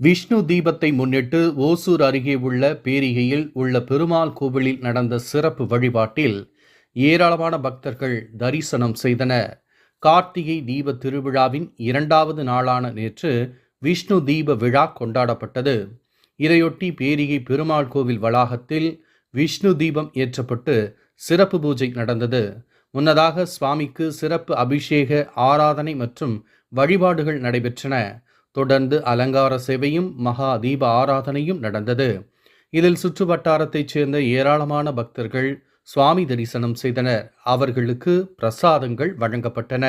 விஷ்ணு தீபத்தை முன்னிட்டு ஓசூர் அருகே உள்ள பேரிகையில் உள்ள பெருமாள் கோவிலில் நடந்த சிறப்பு வழிபாட்டில் ஏராளமான பக்தர்கள் தரிசனம் செய்தனர். கார்த்திகை தீப திருவிழாவின் இரண்டாவது நாளான நேற்று விஷ்ணு தீப விழா கொண்டாடப்பட்டது. இதையொட்டி பேரிகை பெருமாள் கோவில் வளாகத்தில் விஷ்ணு தீபம் ஏற்றப்பட்டு சிறப்பு பூஜை நடந்தது. முன்னதாக சுவாமிக்கு சிறப்பு அபிஷேக ஆராதனை மற்றும் வழிபாடுகள் நடைபெற்றன. தொடர்ந்து அலங்கார சேவையும் மகா தீப ஆராதனையும் நடந்தது. இதில் சுற்று வட்டாரத்தைச் சேர்ந்த ஏராளமான பக்தர்கள் சுவாமி தரிசனம் செய்தனர். அவர்களுக்கு பிரசாதங்கள் வழங்கப்பட்டன.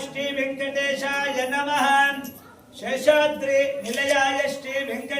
श्री वेङ्कटेशाय नमः। शेषाद्रि निलयाय श्री नमः